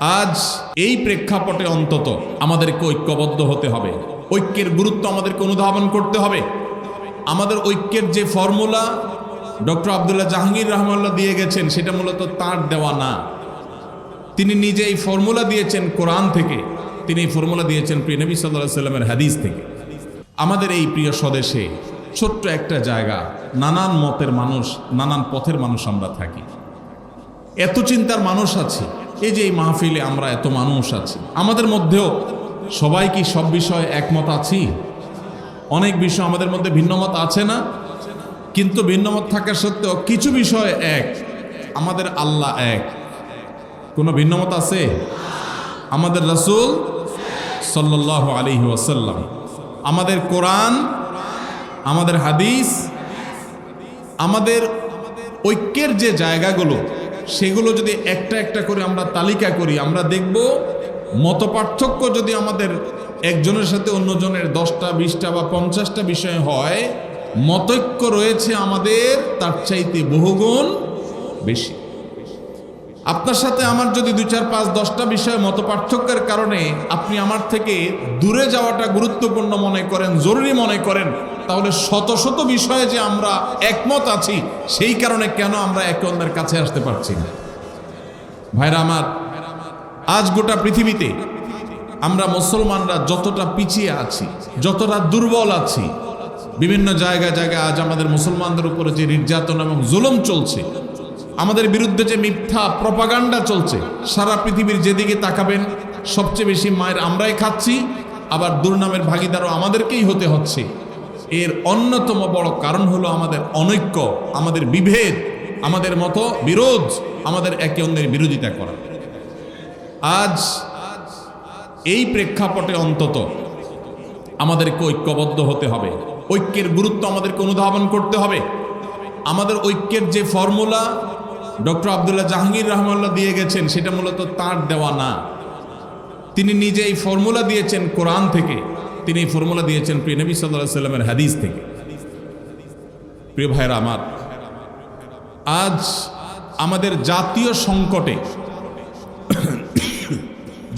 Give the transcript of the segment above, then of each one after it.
আজ এই প্রেক্ষাপটে অন্তত আমাদেরকে ঐক্যবদ্ধ হতে হবে। ঐক্যের গুরুত্ব আমাদেরকে অনুধাবন করতে হবে। আমাদের ঐক্যের যে ফর্মুলা ডক্টর আবদুল্লাহ জাহাঙ্গীর রহমাল্লাহ দিয়ে গেছেন, সেটা মূলত তার দেওয়া না। তিনি নিজে এই ফর্মুলা দিয়েছেন কোরআন থেকে। তিনি এই ফর্মুলা দিয়েছেন প্রিয় নবী সাল্লাহ সাল্লামের হাদিস থেকে। আমাদের এই প্রিয় স্বদেশে ছোট্ট একটা জায়গা, নানান মতের মানুষ, নানান পথের মানুষ আমরা থাকি। এত চিন্তার মানুষ আছে। এই যে এই মাহফিলে আমরা এত মানুষ আছি, আমাদের মধ্যেও সবাই কি সব বিষয়ে একমত আছি? অনেক বিষয় আমাদের মধ্যে ভিন্নমত আছে না? কিন্তু ভিন্নমত থাকা সত্ত্বেও কিছু বিষয় এক, আমাদের আল্লাহ এক। কোনো ভিন্নমত আছে? আমাদের রসুল সাল্লাহ আলী ওয়াসাল্লাম, আমাদের কোরআন, আমাদের হাদিস, আমাদের ঐক্যের যে জায়গাগুলো সেগুলো যদি একটা একটা করে আমরা তালিকা করি, আমরা দেখব মত পার্থক্য যদি আমাদের একজনের সাথে অন্যজনের দশটা, বিশটা বা পঞ্চাশটা বিষয় হয়, মতৈক্য রয়েছে আমাদের, তার চাইতে বহুগুণ বেশি। আপনার সাথে আমার যদি দুই চার পাঁচ দশটা বিষয় মত পার্থক্যের কারণে আপনি আমার থেকে দূরে যাওয়াটা গুরুত্বপূর্ণ মনে করেন, জরুরি মনে করেন তাহলে শত শত বিষয়ে যে আমরা একমত আছি, সেই কারণে কেন আমরা একে অন্যের কাছে আসতে পারছি না? ভাইরা আমার, আজ গোটা পৃথিবীতে আমরা মুসলমানরা যতটা পিছিয়ে আছি, যতটা দুর্বল আছি, বিভিন্ন জায়গায় জায়গায় আজ আমাদের মুসলমানদের উপরে যে নির্যাতন এবং জুলুম চলছে, আমাদের বিরুদ্ধে যে মিথ্যা প্রপাগান্ডা চলছে, সারা পৃথিবীর যেদিকে তাকাবেন, সবচেয়ে বেশি মায়ের আমরাই খাচ্ছি, আবার দুর্নামের ভাগিদারও আমাদেরকেই হতে হচ্ছে। এর অন্যতম বড় কারণ হলো আমাদের অনৈক্য, আমাদের বিভেদ, আমাদের মতো বিরোধ, আমাদের একে অন্যের বিরোধিতা করা। আজ এই প্রেক্ষাপটে অন্তত আমাদেরকে ঐক্যবদ্ধ হতে হবে। ঐক্যের গুরুত্ব আমাদেরকে অনুধাবন করতে হবে। আমাদের ঐক্যের যে ফর্মুলা ডক্টর আবদুল্লাহ জাহাঙ্গীর রহমাল্লাহ দিয়ে গেছেন, সেটা মূলত তার দেওয়া না। তিনি নিজে এই ফর্মুলা দিয়েছেন কোরআন থেকে। তিনি এই ফর্মুলা দিয়েছেন প্রিয় নবী সাল্লাহ সাল্লামের হাদিস থেকে। প্রিয় ভাইরা আমার, আজ আমাদের জাতীয় সংকটে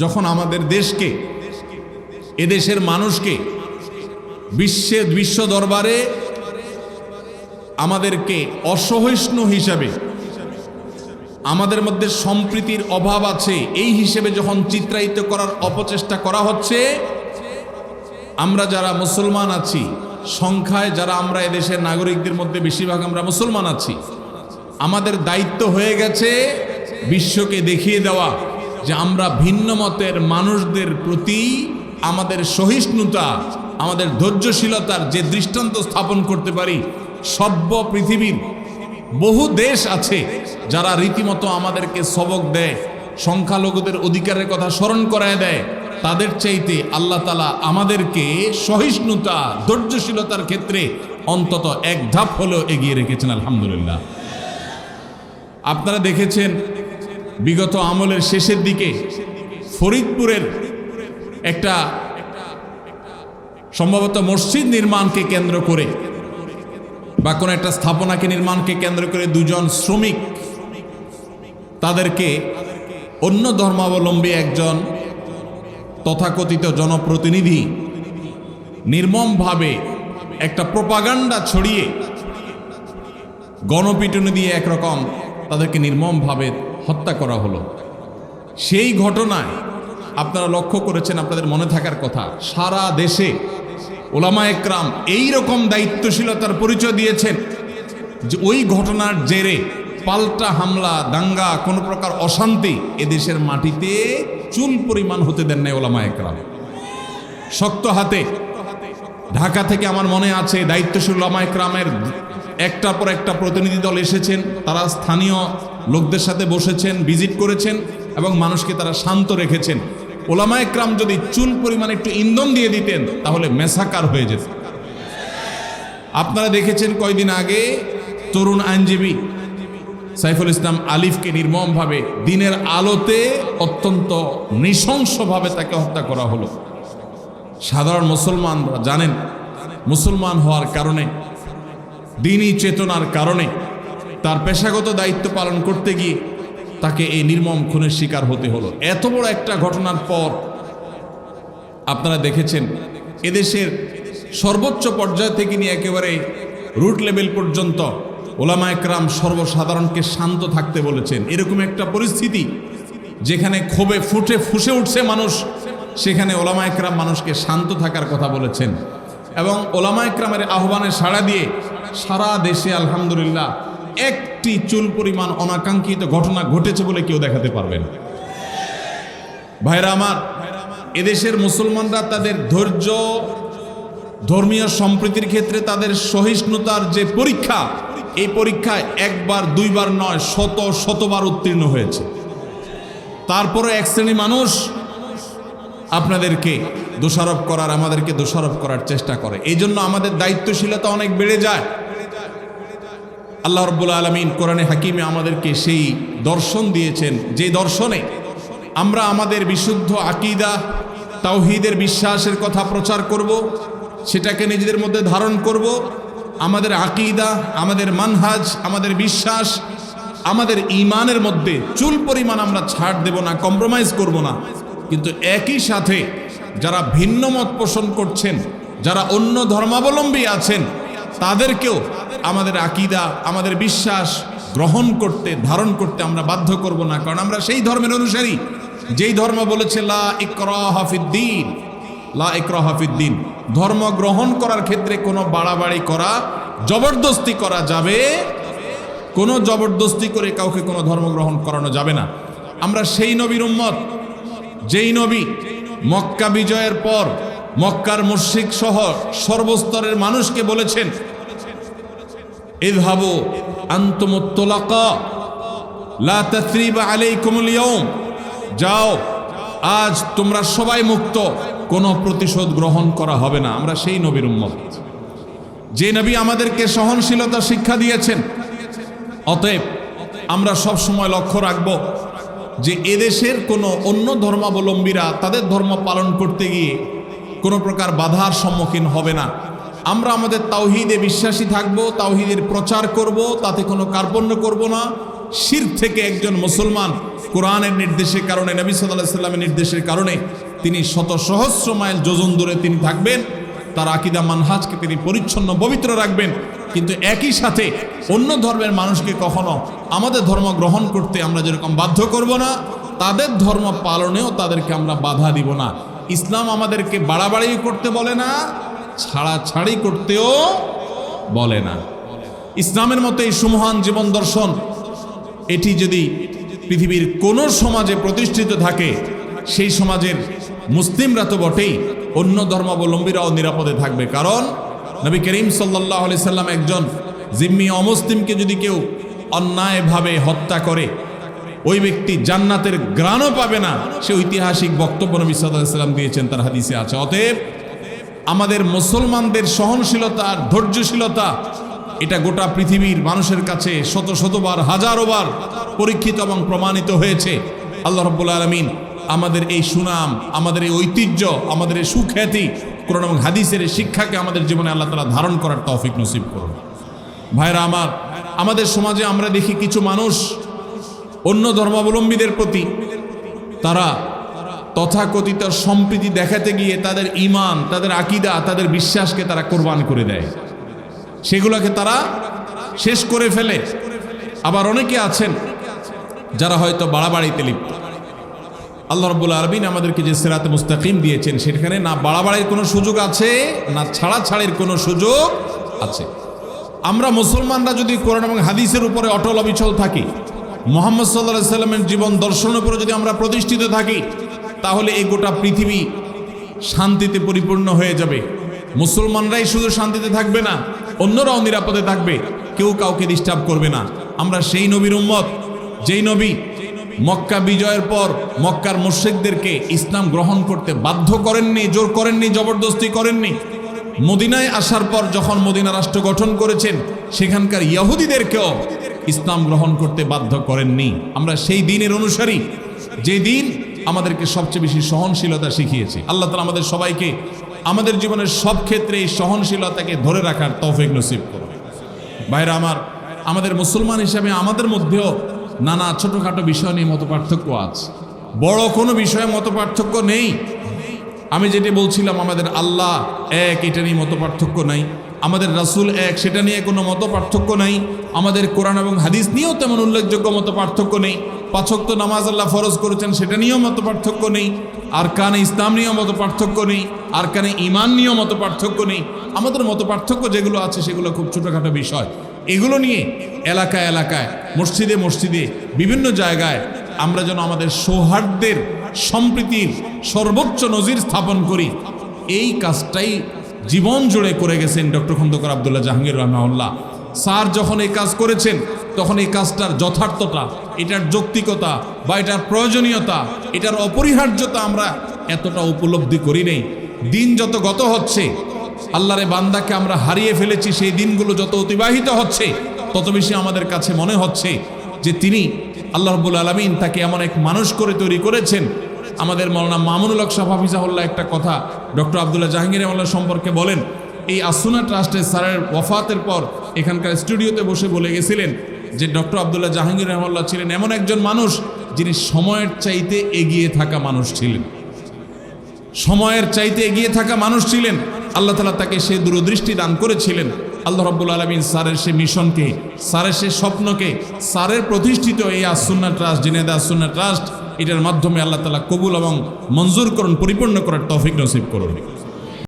যখন আমাদের দেশকে, এদেশের মানুষকে, বিশ্বের বিশ্ব দরবারে আমাদেরকে অসহিষ্ণু হিসাবে, আমাদের মধ্যে সম্প্রীতির অভাব আছে, এই হিসেবে যখন চিত্রায়িত করার অপচেষ্টা করা হচ্ছে আমরা যারা মুসলমান আছি, সংখ্যায় যারা আমরা এদেশের নাগরিকদের মধ্যে বেশিরভাগ আমরা মুসলমান আছি, আমাদের দায়িত্ব হয়ে গেছে বিশ্বকে দেখিয়ে দেওয়া যে আমরা ভিন্ন মতের মানুষদের প্রতি আমাদের সহিষ্ণুতা, আমাদের ধৈর্যশীলতার যে দৃষ্টান্ত স্থাপন করতে পারি, সভ্য পৃথিবীর বহু দেশ আছে যারা রীতিমতো আমাদেরকে সবক দেয়, সংখ্যালঘুদের অধিকারের কথা স্মরণ করায় দেয় তাদের চাইতে আল্লাহ তালা আমাদেরকে সহিষ্ণুতা, ধৈর্যশীলতার ক্ষেত্রে অন্তত এক ধাপ হলেও এগিয়ে রেখেছেন, আলহামদুলিল্লাহ। আপনারা দেখেছেন, বিগত আমলের শেষের দিকে ফরিদপুরের একটা সম্ভবত মসজিদ নির্মাণকে কেন্দ্র করে বা কোনো একটা স্থাপনাকে নির্মাণকে কেন্দ্র করে দুজন শ্রমিক তাদেরকে অন্য ধর্মাবলম্বী একজন তথাকথিত জনপ্রতিনিধি নির্মমভাবে একটা প্রপাগান্ডা ছড়িয়ে গণপিটুনি দিয়ে একরকম তাদেরকে নির্মমভাবে হত্যা করা হলো। সেই ঘটনায় আপনারা লক্ষ্য করেছেন, আপনাদের মনে থাকার কথা, সারা দেশে ওলামা একরাম এই রকম দায়িত্বশীলতার পরিচয় দিয়েছেন যে ওই ঘটনার জেরে পাল্টা হামলা, দাঙ্গা, কোনো প্রকার অশান্তি এদেশের মাটিতে চুল পরিমাণ হতে দেন নাই ওলামা একরাম। শক্ত হাতে। ঢাকা থেকে আমার মনে আছে, দায়িত্বশীল ওলামা একরামের একটার পর একটা প্রতিনিধি দল এসেছেন, তারা স্থানীয় লোকদের সাথে বসেছেন, ভিজিট করেছেন এবং মানুষকে তারা শান্ত রেখেছেন। ওলামা একরাম যদি চুল পরিমাণ একটু ইন্ধন দিয়ে দিতেন, তাহলে মেসাকার হয়ে যেত। আপনারা দেখেছেন কয়দিন আগে তরুণ আইনজীবী সাইফুল ইসলাম আলিফকে নির্মমভাবে দিনের আলোতে অত্যন্ত নৃশংসভাবে তাকে হত্যা করা হলো। সাধারণ মুসলমানরা জানেন, মুসলমান হওয়ার কারণে, দিনই চেতনার কারণে, তার পেশাগত দায়িত্ব পালন করতে গিয়ে তাকে এই নির্মম খুনের শিকার হতে হলো। এত বড় একটা ঘটনার পর আপনারা দেখেছেন, এদেশের সর্বোচ্চ পর্যায় থেকে নিয়ে একেবারে রুট লেভেল পর্যন্ত ওলামা একরাম সর্বসাধারণকে শান্ত থাকতে বলেছেন। এরকম একটা পরিস্থিতি যেখানে ক্ষোভে ফুটে ফুসে উঠছে মানুষ, সেখানে ওলামা একরাম মানুষকে শান্ত থাকার কথা বলেছেন। এবং ওলামা একরামের আহ্বানে সাড়া দিয়ে সারা দেশে আলহামদুলিল্লাহ একটি চুল পরিমাণ অনাকাঙ্ক্ষিত ঘটনা ঘটেছে বলে কেউ দেখাতে পারবেন ভাইরা আমার, এদেশের মুসলমানরা তাদের ধৈর্য, ধর্মীয় সম্প্রীতির ক্ষেত্রে তাদের সহিষ্ণুতার যে পরীক্ষা এই পরীক্ষায় একবার, দুইবার নয়, শত, শতবার উত্তীর্ণ হয়েছে। তারপরে এক শ্রেণি মানুষ আপনাদেরকে দোষারোপ করার, আমাদেরকে দোষারোপ করার চেষ্টা করে। এই জন্য আমাদের দায়িত্বশীলতা অনেক বেড়ে যায়। আল্লাহ রব্বুল আলমিন কোরআনে হাকিমে আমাদেরকে সেই দর্শন দিয়েছেন। যে দর্শনে আমরা আমাদের বিশুদ্ধ আকিদা, তাওহিদের বিশ্বাসের কথা প্রচার করব, সেটাকে নিজেদের মধ্যে ধারণ করব আমাদের আকিদা, আমাদের মানহাজ, আমাদের বিশ্বাস, আমাদের ইমানের মধ্যে চুল পরিমাণ আমরা ছাড় দেব না কম্প্রোমাইজ করব না। কিন্তু একই সাথে যারা ভিন্ন মত পোষণ করছেন, যারা অন্য ধর্মাবলম্বী আছেন, তাদেরকেও আমাদের আকিদা, আমাদের বিশ্বাস গ্রহণ করতে, ধারণ করতে আমরা বাধ্য করব না। কারণ আমরা সেই ধর্মের অনুসারী। যেই ধর্ম বলেছে, লা ইকরাহাফিদ্দিন লা ইকরাহাফিদ্দিন ধর্ম গ্রহণ করার ক্ষেত্রে কোনো বাড়াবাড়ি করা, জবরদস্তি করা যাবে, কোনো জবরদস্তি করে কাউকে কোনো ধর্ম গ্রহণ করানো যাবে না। আমরা সেই নবীর উম্মত, যেই নবী মক্কা বিজয়ের পর মক্কার মুশরিক সহ সর্বস্তরের মানুষকে বলেছেন, ইযহাবু আনতুমুত্তলাকা, লা আলাইকুমুল ইয়াউম। যাও, আজ তোমরা সবাই মুক্ত। কোনো প্রতিশোধ গ্রহণ করা হবে না। আমরা সেই নবীর উম্মত। যে নবী আমাদেরকে সহনশীলতা শিক্ষা দিয়েছেন, অতএব আমরা সব সময় লক্ষ্য রাখব যে এদেশের কোনো অন্য ধর্মাবলম্বীরা তাদের ধর্ম পালন করতে গিয়ে কোনো প্রকার বাধার সম্মুখীন হবে না। আমরা আমাদের তাওহিদে বিশ্বাসী থাকব, তাওহিদের প্রচার করব, তাতে কোনো কার্পণ্য করব না। শির থেকে একজন মুসলমান কোরআনের নির্দেশের কারণে, নবী সাল্লাহ সাল্লামের নির্দেশের কারণে তিনি শত সহস্র মাইল যোজন দূরে তিনি থাকবেন, তার আকিদা মানহাজকে তিনি পরিচ্ছন্ন, পবিত্র রাখবেন। কিন্তু একই সাথে অন্য ধর্মের মানুষকে কখনো আমাদের ধর্ম গ্রহণ করতে আমরা যেরকম বাধ্য করব না, তাদের ধর্ম পালনেও তাদেরকে আমরা বাধা দিব না। ইসলাম আমাদেরকে বাড়াবাড়ি করতে বলে না, ছাড়াছাড়ি করতেও বলে না। ইসলামের মতো এই সুমহান জীবন দর্শন, এটি যদি পৃথিবীর কোনো সমাজে প্রতিষ্ঠিত থাকে, সেই সমাজের মুসলিমরা তো বটেই। অন্য ধর্মাবলম্বীরাও নিরাপদে থাকবে। কারণ নবী করিম সাল্লাহ আলি সাল্লাম একজন জিম্মি অমুসলিমকে যদি কেউ অন্যায়ভাবে হত্যা করে, ওই ব্যক্তি জান্নাতের গ্রাণও পাবে না। সে ঐতিহাসিক বক্তব্য নবী সাল্লাম দিয়েছেন, তার হাদিসে আছে। অতএব আমাদের মুসলমানদের সহনশীলতা আর ধৈর্যশীলতা, এটা গোটা পৃথিবীর মানুষের কাছে শত শতবার হাজারোবার পরীক্ষিত এবং প্রমাণিত হয়েছে। আল্লাহ রব্বুল আলমিন আমাদের এই সুনাম, আমাদের এই ঐতিহ্য, আমাদের এই সুখ্যাতি কোরআন এবং হাদিসের এই শিক্ষাকে আমাদের জীবনে আল্লাহ তালা ধারণ করার তৌফিক নসিব করুন। ভাইরা আমার, আমাদের সমাজে আমরা দেখি কিছু মানুষ অন্য ধর্মাবলম্বীদের প্রতি তারা তথাকথিত সম্প্রীতি দেখাতে গিয়ে তাদের ইমান তাদের আকিদা, তাদের বিশ্বাসকে তারা কোরবান করে দেয়। সেগুলোকে তারা শেষ করে ফেলে। আবার অনেকে আছেন যারা হয়তো বাড়াবাড়িতে লিপ্ত। আল্লাহ রব্বুল আরবিন আমাদেরকে যে সেরাতে মুস্তাকিম দিয়েছেন, সেখানে না বাড়াবাড়ির কোনো সুযোগ আছে, না ছাড়া ছাড়ির কোনো সুযোগ আছে। আমরা মুসলমানরা যদি কোরআন এবং হাদিসের উপরে অটল অবিচল থাকি, মোহাম্মদ সাল্লাহ সাল্লামের জীবন দর্শনের উপরে যদি আমরা প্রতিষ্ঠিত থাকি, তাহলে এই গোটা পৃথিবী শান্তিতে পরিপূর্ণ হয়ে যাবে। মুসলমানরাই শুধু শান্তিতে থাকবে না, অন্যরাও নিরাপদে থাকবে, কেউ কাউকে ডিস্টার্ব করবে না। আমরা সেই নবীর উম্মত, যেই নবী মক্কা বিজয়ের পর মক্কার মুশ্রিকদেরকে ইসলাম গ্রহণ করতে বাধ্য করেননি, জোর করেননি, জবরদস্তি করেননি। মদিনায় আসার পর যখন মদিনা রাষ্ট্র গঠন করেছেন, সেখানকার ইয়াহুদিদেরকেও ইসলাম গ্রহণ করতে বাধ্য করেননি। আমরা সেই দিনের অনুসারী, যে দিন আমাদেরকে সবচেয়ে বেশি সহনশীলতা শিখিয়েছে। আল্লাহ তালা আমাদের সবাইকে আমাদের জীবনের সব ক্ষেত্রে এই সহনশীলতাকে ধরে রাখার তৌফিক নসিব করবে বাইরে আমার, আমাদের মুসলমান হিসাবে আমাদের মধ্যেও নানা ছোটোখাটো বিষয় নিয়ে মত পার্থক্য আছে। বড় কোনো বিষয়ে মত পার্থক্য নেই। আমি যেটি বলছিলাম, আমাদের আল্লাহ এক, এটা নিয়ে মত পার্থক্য নাই। আমাদের রাসূল এক, সেটা নিয়ে কোনো মত পার্থক্য নাই। আমাদের কোরআন এবং হাদিস নিয়েও তেমন উল্লেখযোগ্য মত পার্থক্য নেই পাঁচক্ত নামাজ আল্লাহ ফরজ করেছেন, সেটা নিয়েও মত পার্থক্য নেই। আর কানে ইসলাম নিয়েও মত পার্থক্য নেই। আর কানে ইমান নিয়েও মত পার্থক্য নেই। আমাদের মত পার্থক্য যেগুলো আছে, সেগুলো খুব ছোটোখাটো বিষয়। এগুলো নিয়ে এলাকায় এলাকায়, মসজিদে মসজিদে, বিভিন্ন জায়গায় আমরা যেন আমাদের সৌহার্দ্যের সম্প্রীতির সর্বোচ্চ নজির স্থাপন করি। এই কাজটাই জীবন জুড়ে করে গেছেন ডক্টর খন্দকার আবদুল্লাহ জাহাঙ্গীর রহমাউল্লাহ স্যার যখন এই কাজ করেছেন, তখন এই কাজটার যথার্থতা, এটার যৌক্তিকতা বা এটার প্রয়োজনীয়তা, এটার অপরিহার্যতা আমরা এতটা উপলব্ধি করি নেই। দিন যত গত হচ্ছে আল্লাহরে বান্দাকে আমরা হারিয়ে ফেলেছি, সেই দিনগুলো যত অতিবাহিত হচ্ছে, তত বেশি আমাদের কাছে মনে হচ্ছে যে তিনি আল্লাহ রব্বুল আলমিন তাকে এমন এক মানুষ করে তৈরি করেছেন। আমাদের মৌলানা মামুনুল হক সাহ হাফিজাহুল্লাহ একটা কথা ডক্টর আবদুল্লাহ জাহাঙ্গীর রহমাল্লাহ সম্পর্কে বলেন, এই আসুনা ট্রাস্টের স্যারের ওয়াফাতের পর এখানকার স্টুডিওতে বসে বলে গেছিলেন যে ডক্টর আবদুল্লাহ জাহাঙ্গীর রহমাল্লাহ ছিলেন এমন একজন মানুষ যিনি সময়ের চাইতে এগিয়ে থাকা মানুষ ছিলেন। সময়ের চাইতে এগিয়ে থাকা মানুষ ছিলেন। আল্লাহ তালা তাকে সে দূরদৃষ্টি দান করেছিলেন। আল্লাহ রব্বুল আলমিন স্যারের সে মিশনকে, স্যারের সে স্বপ্নকে, স্যারের প্রতিষ্ঠিত এই আসুন্না ট্রাস্ট, জিনেদা আসুন্না ট্রাস্ট, এটার মাধ্যমে আল্লাহ তালা কবুল এবং মঞ্জুর করুন, পরিপূর্ণ করার টফিক নসিব করুন।